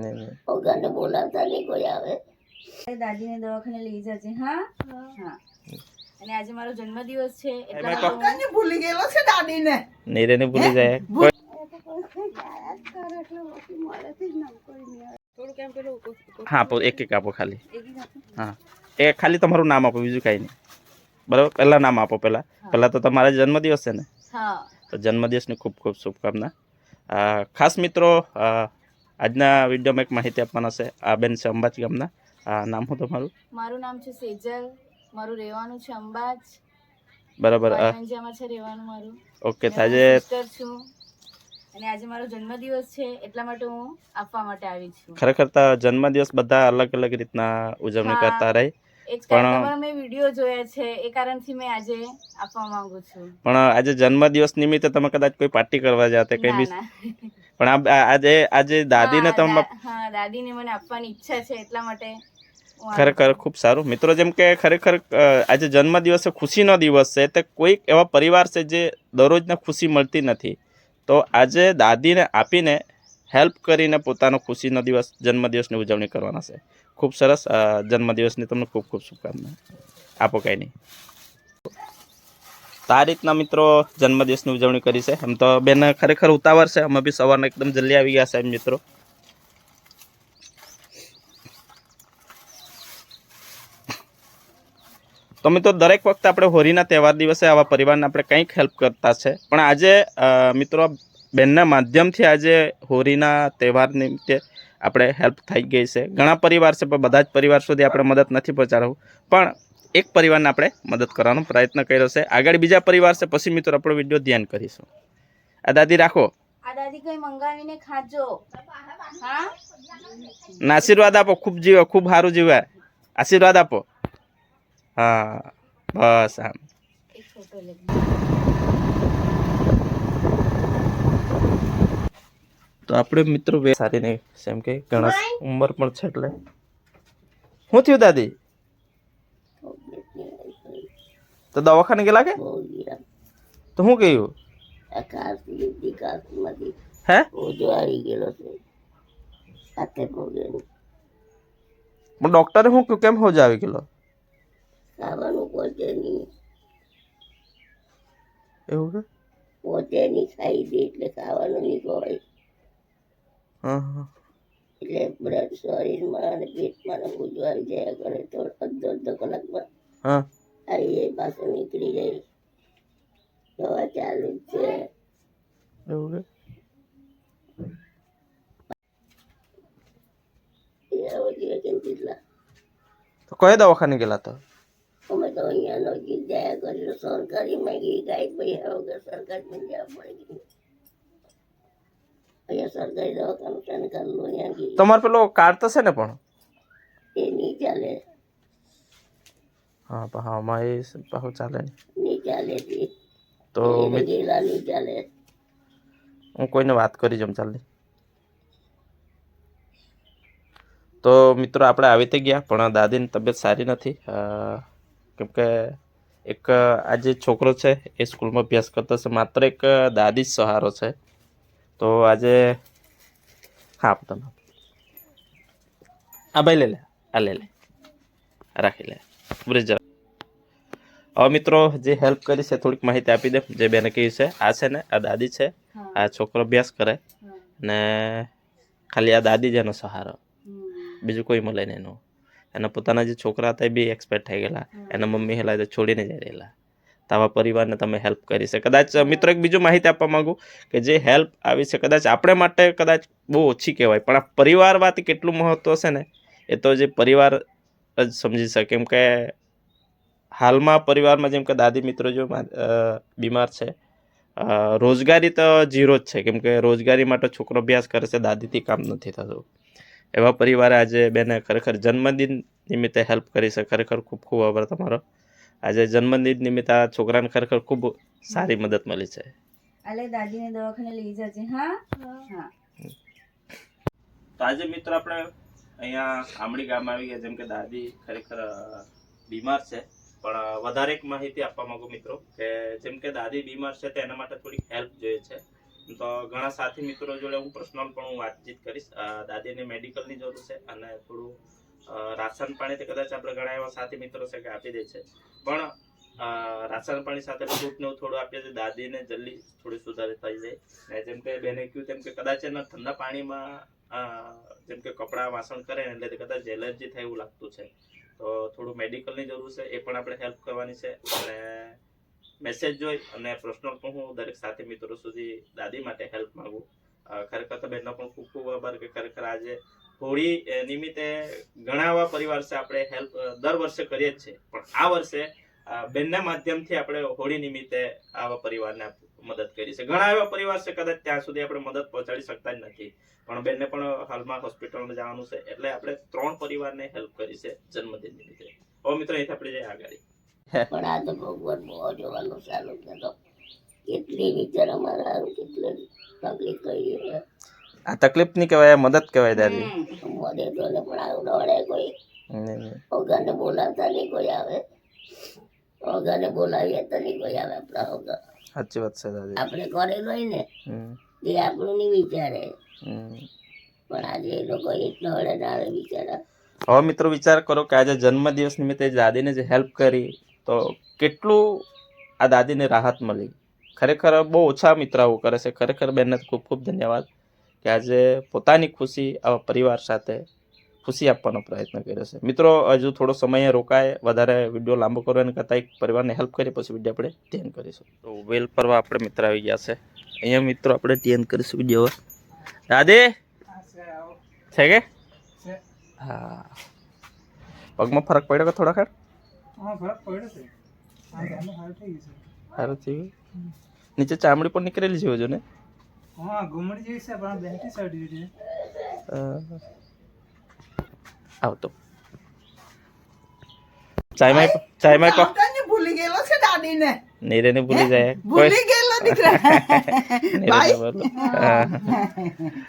નહીં, નહીં. ઓગાને બોલાવતા નહીં કોઈ આવે. દાદીને દવાખાને લઈ જજે હા? હા. અને આજે મારો જન્મદિવસ છે એટલા એમાં ભૂલી ગયેલો છે દાદીને. નીરેને ભૂલી જાય. કોઈ- થોડુંક એમ પેલું કો- કો- હા એક એક આપો ખાલી. હા. એ ખાલી તમારું નામ આપો બીજું કાંઈ નહીં. બરાબર? પહેલાં નામ આપો પહેલાં. પહેલાં તો તમારા જન્મદિવસ છે ને? હા. તો જન્મદિવસની ખૂબ ખૂબ શુભકામના. ખાસ મિત્રો આજના વિડીયોમાં એક માહિતી આપવાના છે. આ બેન છે અંબાજી ગામના. આ નામ શું તમારું? મારું નામ છે સેજલ. મારું રહેવાનું છે અંબાજ. બરાબર અ, છે રહેવાનું મારું. ઓકે તાજે હું છું. અને આજે મારો જન્મદિવસ છે એટલા માટે હું આપવા માટે આવી છું. ખરેખર તો જન્મદિવસ બધા અલગ અલગ રીતના ઉજવણી હા. કરતા રહે. પણ- મેં વીડિયો જોયા છે એ કારણથી મેં આજે આપવા માંગુ છું. પણ આજે જન્મદિવસ નિમિત્તે તમે કદાચ કોઈ પાર્ટી કરવા જાતે કંઈ બી પણ આજે આજે દાદીને તમે હા દાદીને મને આપવાની ઈચ્છા છે એટલા માટે ખરેખર ખૂબ સારું. મિત્રો જેમ કે ખરેખર આજે જન્મદિવસ છે ખુશીનો દિવસ છે તે કોઈક એવા પરિવાર છે જે દરરોજને ખુશી મળતી નથી. તો આજે દાદીને આપીને હેલ્પ કરીને પોતાનો ખુશીનો દિવસ જન્મદિવસની ઉજવણી કરવાના છે. ખૂબ સરસ જન્મદિવસની તમને ખૂબ ખૂબ શુભકામના. આપો કાંઈ નહીં. તો આ રીતના મિત્રો જન્મદિવસની ઉજવણી કરી છે. એમ તો બેન ખરેખર ઉતાવળ છે. અમે બી સવારના એકદમ જલ્દી આવી ગયા સાહેબ મિત્રો. તો મિત્રો દરેક વખતે આપણે હોળીના તહેવાર દિવસે આવા પરિવારને આપણે કંઈક હેલ્પ કરતા છે. પણ આજે મિત્રો બેનના માધ્યમથી આજે હોળીના તહેવાર નિમિત્તે આપણે હેલ્પ થઈ ગઈ છે. ઘણા પરિવાર છે પણ બધા જ પરિવાર સુધી આપણે મદદ નથી પહોંચાડવું. પણ એક પરિવારને આપણે મદદ કરવાનો પ્રયત્ન કર્યો છે. આગળ બીજા પરિવાર છે પછી મિત્રો આપણો વીડિયો ધ્યાન કરીશું. આ દાદી રાખો. દાદી કઈ મંગાવીને ખાજો. હા? ના આશીર્વાદ આપો ખૂબ જીવે ખૂબ સારું જીવે આશીર્વાદ આપો. હા બસ આમ એક ફોટો લે તો આપણે મિત્રો બે સારી નહીં સેમ કે ઘણા ઉંમર પણ છે એટલે. શું થયું દાદી? તો દવાખાને ગયેલા કે? બહુ ગયા તો શું કહ્યું? આ કાસ લીધી કાસમાંથી હે? ઓજો આવી ગયેલો છે હાથે પગે પણ ડોક્ટરે શું કહ્યું? કેમ હોજ આવી ગયેલો? ખાવાનું પહોંચે નહીં એવું કે? પહોંચે નહીં ખાઈ દે એટલે ખાવાનું નહીં ખવાય. હા હા એટલે બ્લડ શરીરમાં અને પેટમાં ને બધું આવી જાય કરે તો અડધો અડધો કલાકમાં આવી જાય પાછું નીકળી જાય. દવા ચાલુ જ છે. એવું હવે તો કયા દવાખાને ગયેલા તો અમે તો અહીંયા નજીક જયા કરી સરકારીમાં ગઈ ગાય પૈસા વગર સરકારીમાં જવા પડે ગઈ. સરકારી દવાખાનું છે ને તમારે પેલો કાર્ડ તો છે ને પણ? એ નહીં ચાલે. હા પણ હા માં એ ચાલે નહીં નહીં ચાલે તે. મિત- ગયેલા નહીં ચાલે. હું કોઈને વાત કરી જમ ચાલે તો મિત્રો આપણે આવી તે ગયા પણ દાદીની તબિયત સારી નથી. કેમકે કેમ કે એક આ જે છોકરો છે એ સ્કૂલમાં અભ્યાસ કરતો છે. માત્ર એક દાદી જ સહારો છે. તો આજે હા તમે. હા ભાઈ લે લે. આ લે લે. રાખી લે. બ્રિજ હવે મિત્રો જે હેલ્પ કરી છે થોડીક માહિતી આપી દે. જે બેને કહી છે આ છે ને આ દાદી છે. આ છોકરો અભ્યાસ કરે. ને ખાલી આ દાદી જ એનો સહારો. બીજું કોઈ મળે નહીં એનું. એના પોતાના જે છોકરા હતા એ બી એક્સપેક્ટ થઈ ગયેલા. એના મમ્મી હેલા તો છોડીને જઈ રહેલા. તો પરિવારને તમે હેલ્પ કરી છે. કદાચ, મિત્રો, એક બીજું માહિતી આપવા માંગુ કે જે હેલ્પ આવી છે, કદાચ આપણે માટે કદાચ બહુ ઓછી કહેવાય, પણ આ પરિવારવાથી કેટલું મહત્વ છે ને, એ તો જે પરિવાર જ સમજી શકે. કેમ કે હાલમાં પરિવારમાં જેમ કે દાદી મિત્રો જો બીમાર છે રોજગારી તો ઝીરો જ છે. કેમ કે રોજગારી માટે છોકરો અભ્યાસ કરે છે, દાદીથી કામ નથી થતું. એવા પરિવારે આજે બેને ખરેખર જન્મદિન નિમિત્તે હેલ્પ કરી છે. ખરેખર ખૂબ ખૂબ આભાર તમારો. આજે જન્મદિન નિમિત્તે આ છોકરાને ખરેખર ખૂબ સારી મદદ મળી છે. અલે દાદીને દવાખાને લઈ જજે હા? હા. તો આજે મિત્રો આપણે અહીંયા આમડી ગામ આવી ગયા જેમ કે દાદી ખરેખર બીમાર છે. પણ વધારે એક માહિતી આપવા માંગુ મિત્રો કે જેમ કે દાદી બીમાર છે તો એના માટે થોડીક હેલ્પ જોઈએ છે. તો ઘણા સાથી મિત્રો જોડે હું પર્સનલ પણ હું વાતચીત કરીશ. દાદીને મેડિકલની જરૂર છે અને થોડું અ, પાણી પાણીથી કદાચ આપણે ઘણા એવા સાથી મિત્રો છે કે આપી દે છે. પણ રાશન પાણી સાથે ફ્રૂટ ને થોડું આપીએ તો દાદીને જલ્દી થોડી સુધારી થઈ જાય. ને જેમ કે બેને કહ્યું તેમ કે કદાચ એના ઠંડા પાણીમાં જેમ કે કપડાં વાસણ કરે ને એટલે કદાચ એલર્જી થાય એવું લાગતું છે. તો થોડું મેડિકલની જરૂર છે એ પણ આપણે હેલ્પ કરવાની છે. અને મેસેજ જોઈ અને પ્રશ્નો પણ હું દરેક સાથી મિત્રો સુધી દાદી માટે હેલ્પ માંગુ. ખરેખર તો બેનનો પણ ખૂબ ખૂબ આભાર કે ખરેખર આજે હોળી નિમિત્તે ઘણા એવા પરિવાર છે, આપણે હેલ્પ દર વર્ષે કરીએ જ છે. પણ આ વર્ષે બેનના માધ્યમથી આપણે હોળી નિમિત્તે આવા પરિવારને મદદ કરી છે. ઘણા એવા પરિવાર છે, કદાચ ત્યાં સુધી આપણે મદદ પહોંચાડી શકતા જ નથી. પણ બેનને પણ હાલમાં હોસ્પિટલમાં જવાનું છે, એટલે આપણે ત્રણ પરિવારને હેલ્પ કરી છે જન્મદિન નિમિત્તે. ઓ, મિત્રો, અહીંથી આપણે જઈએ આગળ. પણ આ તો ભગવાન મોહ જોવાનું ચાલુ કેટલી વિચાર અમારા કેટલી તકલીફ કરી આ તકલીફ નહીં કહેવાય મદદ કહેવાય દાદી. મળે તો આવું દોડે કોઈ. ઓગાને બોલાવતા નહીં કોઈ આવે. ઓગાને બોલાવીએ તો નહીં કોઈ આવે આપણા ઓગા સાચી વાત છે દાદી. આપણે કરેલું હોય ને એ આપણું નહીં વિચારે. પણ આજે એ લોકો એટલો હળે ના આવે બિચારા. હવે મિત્રો વિચાર કરો કે આજે જન્મદિવસ નિમિત્તે દાદીને જે હેલ્પ કરી તો કેટલું આ દાદીને રાહત મળી. ખરેખર બહુ ઓછા મિત્ર આવું કરે છે. ખરેખર બેનને ખૂબ ખૂબ ધન્યવાદ. કે આજે પોતાની ખુશી આવા પરિવાર સાથે ખુશી આપવાનો પ્રયત્ન કર્યો છે. મિત્રો હજુ થોડો સમય રોકાય વધારે વીડિયો લાંબો કરો એના કરતાં એક પરિવારને હેલ્પ કરીએ પછી વીડિયો આપણે ધ્યાન કરીશું. તો વેલ પરવા આપણે મિત્ર આવી ગયા છે. અહીંયા મિત્રો આપણે ધ્યાન કરીશું વીડિયો. દાદી? છે કે? હા. પગમાં ફરક પડ્યો કે થોડા ખેડ હા ફરક પડ્યો છે. સારું થઈ ગયું? નીચે ચામડી પણ નીકળેલી છે હજુ ને? હા ઘૂમડી જેવી છે પણ બેઠી સાઈડ છે. આવતો ચાયમાં ચાયમાં કો ભૂલી ગયેલો છે દાદીને. નીરે ભૂલી જાય. કોઈ ભૂલી ગયેલો દીકરા. નીરે ને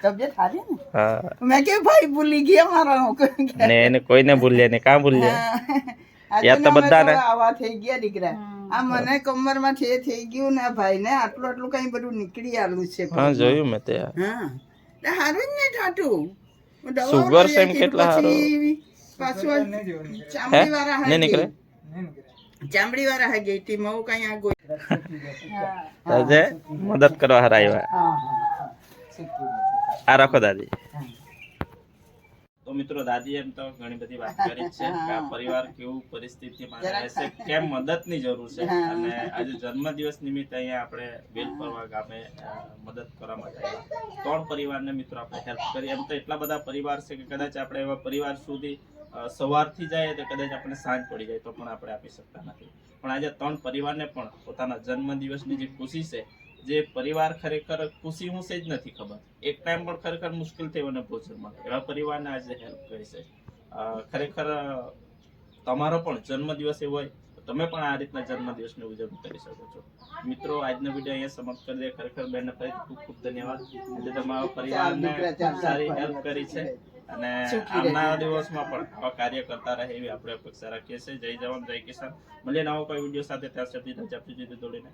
તબિયત સારી ને? હા. મેં કે ભાઈ ભૂલી ગયા મારા ને એને કોઈને ભૂલ્યા ને કાં ભૂલ્યા? યાદ તો બધાને. આવા થઈ ગયા દીકરા. આ મને કમરમાં છે થઈ ગયું ને ભાઈ ને આટલું આટલું કઈ બધું નીકળી આલું છે હા જોયું મેં તે હા. હારું જ ને થાતું સુગર હતી, કેટલા હારું? પછી ચામડી વાળા હા? નીકળે? ચામડી વાળા હા ગઈ હતી મઉ કઈ આ ગોઈ આજે મદદ કરવા હારા આવ્યા આ રાખો દાદી. તો મિત્રો દાદી એમ તો ઘણી બધી વાત કરી છે કે પરિવાર કેવું પરિસ્થિતિમાં રહે છે કેમ મદદની જરૂર છે? અને આજે જન્મદિવસ નિમિત્તે અહીંયા આપણે વેલપરવા ગામે મદદ કરવા માટે ત્રણ પરિવારને મિત્રો આપણે હેલ્પ કરી. એમ તો એટલા બધા પરિવાર છે કે કદાચ આપણે એવા પરિવાર સુધી સવારથી જાય તો કદાચ આપણે સાંજ પડી જાય તો પણ આપણે આપી શકતા નથી. પણ આજે ત્રણ પરિવારને પણ પોતાના જન્મદિવસની જે ખુશી છે જે પરિવાર ખરેખર ખુશી હું છે જ નથી ખબર. એક ટાઈમ પણ ખરેખર મુશ્કેલ થઈ મને ભોજન મળે એવા પરિવારને આજે હેલ્પ કરી છે. ખરેખર, તમારો પણ જન્મદિવસ એવો હોય તમે પણ આ રીતના જન્મદિવસની ઉજવણી કરી શકો છો. મિત્રો, આજનો વીડિયો અહીંયા સમાપ્ત કરી દે ખરેખર બેનને ફરી ખૂબ ખૂબ ધન્યવાદ. એટલે તમારા પરિવારને ખૂબ સારી હેલ્પ કરી છે. અને આવનારા દિવસમાં પણ આવા કાર્ય કરતા રહે એવી આપણે અપેક્ષા રાખીએ છીએ. જય જવાન, જય કિસાન. મળીએ નવો કોઈ વીડિયો સાથે. ત્યાં સુધી રજા આપી દોડીને.